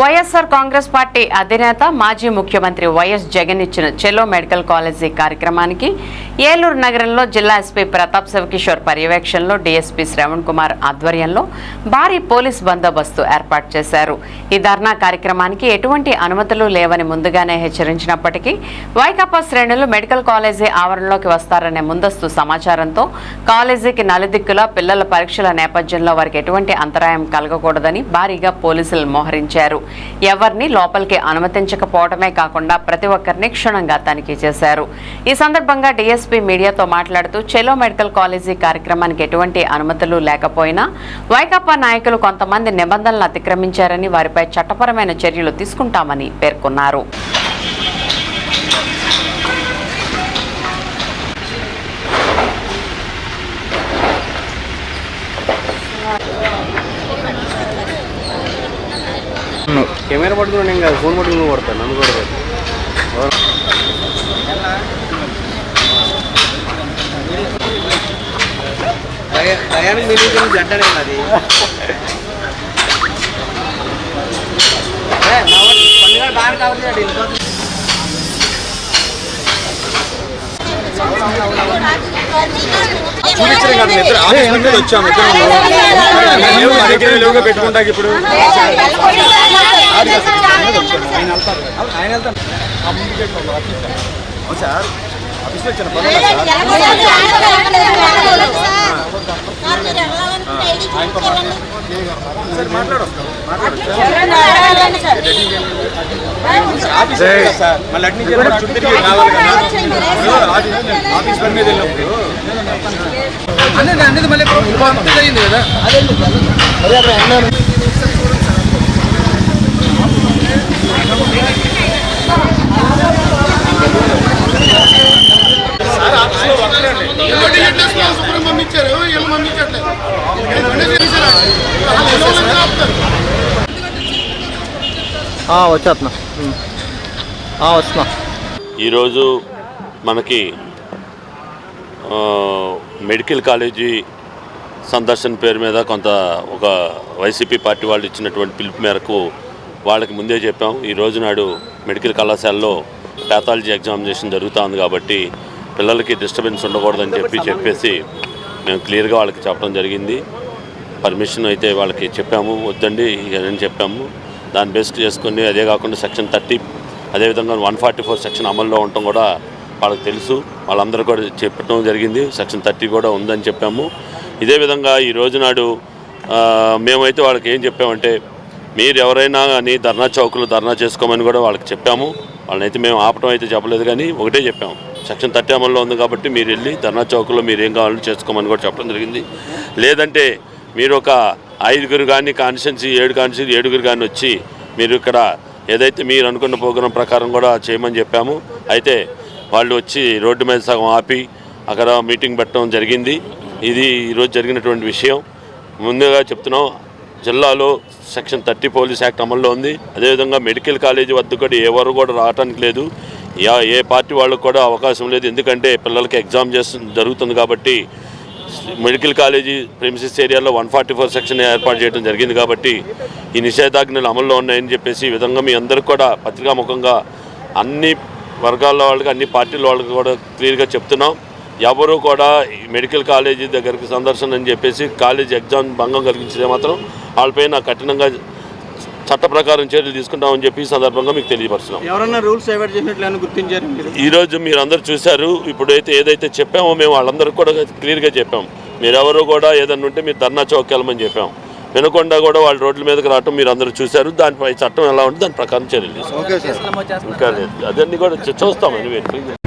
YSR Congress party అధినేత మాజీ ముఖ్యమంత్రి వైఎస్ జగన్ ఇచ్చిన చెలో మెడికల్ కాలేజీ కార్యక్రమానికి ఏలూరు నగరంలో జిల్లా ఎస్పీ ప్రతాప్ శివకిషోర్ పర్యవేక్షణలో డీఎస్పీ శ్రవణ్ కుమార్ ఆధ్వర్యంలో భారీ పోలీస్ బందోబస్తు ఏర్పాటు చేశారు. ఈ ధర్నా కార్యక్రమానికి ఎటువంటి అనుమతులు లేవని ముందుగానే హెచ్చరించినప్పటికీ వైకాపా శ్రేణులు మెడికల్ కాలేజీ ఆవరణలోకి వస్తారనే ముందస్తు సమాచారంతో కాలేజీకి నలుదిక్కులా పిల్లల పరీక్షల నేపథ్యంలో వారికి ఎటువంటి అంతరాయం కలగకూడదని భారీగా పోలీసులు మోహరించారు. ఎవరిని లోపలికి అనుమతించకపోవడమే కాకుండా ప్రతి ఒక్కరిని క్షుణ్ణంగా తనిఖీ చేశారు. ఈ సందర్భంగా డీఎస్పీ మీడియాతో మాట్లాడుతూ చెలో మెడికల్ కాలేజీ కార్యక్రమానికి ఎటువంటి అనుమతులు లేకపోయినా వైకాపా నాయకులు కొంతమంది నిబంధనలు అతిక్రమించారని వారిపై చట్టపరమైన చర్యలు తీసుకుంటామని పేర్కొన్నారు. కెమెరా పట్టుకుని నేను కాదు ఫోన్ పట్టుకుని కొడతాను నన్ను టయానికి తెలియదు జంటనే అది. బాగా కావాలి చూపించడం కాదు ఇద్దరు ఆఫీస్ నుండి వచ్చాము ఇద్దరు పెట్టుకుంటాకి ఇప్పుడు. ఆయన వెళ్తాను సార్ ఆఫీస్లో వచ్చాను సార్ సార్ ఆఫీస్ సార్ మళ్ళీ అటు చుట్టూ తిరిగి కదా ఆఫీస్- పని మీద వెళ్ళినప్పుడు మళ్ళీ అయింది కదా వీళ్ళు పంపించట్లేదు వచ్చేస్తున్నా. వస్తున్నా. ఈరోజు మనకి మెడికల్ కాలేజీ సందర్శన పేరు మీద కొంత ఒక వైసీపీ పార్టీ వాళ్ళు ఇచ్చినటువంటి పిలుపు మేరకు వాళ్ళకి ముందే చెప్పాం. ఈ రోజు నాడు మెడికల్ కళాశాలలో ప్యాథాలజీ ఎగ్జామినేషన్ జరుగుతూ ఉంది కాబట్టి పిల్లలకి డిస్టర్బెన్స్ ఉండకూడదని చెప్పి చెప్పేసి మేము క్లియర్గా వాళ్ళకి చెప్పడం జరిగింది. పర్మిషన్ అయితే వాళ్ళకి చెప్పాము వద్దండి అని చెప్పాము. దాన్ని బేస్ చేసుకుని అదే కాకుండా సెక్షన్ థర్టీ అదేవిధంగా వన్ ఫార్టీ ఫోర్ సెక్షన్ అమల్లో ఉండటం కూడా వాళ్ళకి తెలుసు. వాళ్ళందరూ కూడా చెప్పడం జరిగింది. సెక్షన్ థర్టీ కూడా ఉందని చెప్పాము. ఇదే విధంగా ఈ రోజు నాడు మేమైతే వాళ్ళకి ఏం చెప్పామంటే మీరు ఎవరైనా కానీ ధర్నా చౌకులు ధర్నా చేసుకోమని కూడా వాళ్ళకి చెప్పాము. వాళ్ళనైతే మేము ఆపటం అయితే చెప్పలేదు కానీ ఒకటే చెప్పాము. సెక్షన్ థర్టీ అమల్లో ఉంది కాబట్టి మీరు వెళ్ళి ధర్నా చౌకులో మీరు ఏం కావాలో చేసుకోమని కూడా చెప్పడం జరిగింది. లేదంటే మీరు ఒక ఐదుగురు కానీ కాన్స్టిట్యున్సీ ఏడు కాన్స్టిట్యున్సీ ఏడుగురు కానీ వచ్చి మీరు ఇక్కడ ఏదైతే మీరు అనుకున్న ప్రోగ్రాం ప్రకారం కూడా చేయమని చెప్పాము. అయితే వాళ్ళు వచ్చి రోడ్డు మీద సగం ఆపి అక్కడ మీటింగ్ పెట్టడం జరిగింది. ఇది ఈరోజు జరిగినటువంటి విషయం. ముందుగా చెప్తున్నాం జిల్లాలో సెక్షన్ థర్టీ పోలీస్ యాక్ట్ అమల్లో ఉంది. అదేవిధంగా మెడికల్ కాలేజీ వద్ద కూడా ఎవరు కూడా రావటానికి లేదు. యా ఏ పార్టీ వాళ్ళకు కూడా అవకాశం లేదు. ఎందుకంటే పిల్లలకి ఎగ్జామ్ చేస్తు జరుగుతుంది కాబట్టి మెడికల్ కాలేజీ ప్రిమిసిస్ ఏరియాలో వన్ ఫార్టీ ఫోర్ సెక్షన్ ఏర్పాటు చేయడం జరిగింది కాబట్టి ఈ నిషేధాజ్ఞలు అమల్లో ఉన్నాయని చెప్పేసి ఈ విధంగా మీ అందరికి కూడా పత్రికాముఖంగా అన్ని వర్గాల వాళ్ళకి అన్ని పార్టీల వాళ్ళకి కూడా క్లియర్గా చెప్తున్నాం. ఎవరు కూడా ఈ మెడికల్ కాలేజీ దగ్గరికి సందర్శన అని చెప్పేసి కాలేజీ ఎగ్జామ్ భంగం కలిగించితే మాత్రం వాళ్ళపైన కఠినంగా చట్ట ప్రకారం చర్యలు తీసుకుంటామని చెప్పి ఈ సందర్భంగా మీకు తెలియపరుస్తున్నాం. ఎవరన్నా రూల్స్ గుర్తించారు ఈరోజు మీరు అందరూ చూశారు ఇప్పుడైతే ఏదైతే చెప్పామో మేము వాళ్ళందరికీ కూడా క్లియర్గా చెప్పాం. మీరెవరు కూడా ఏదన్నా ఉంటే మీరు ధర్నా చౌక్ వెళ్ళమని చెప్పాం. వినకుండా కూడా వాళ్ళు రోడ్ల మీదకి రావటం మీరు అందరూ చూశారు దానిపై చట్టం ఎలా ఉంటే దాని ప్రకారం చర్యలు తీసుకుంటాం. Okay sir. ఇంకా లేదు. అదన్నీ కూడా చూస్తాం అని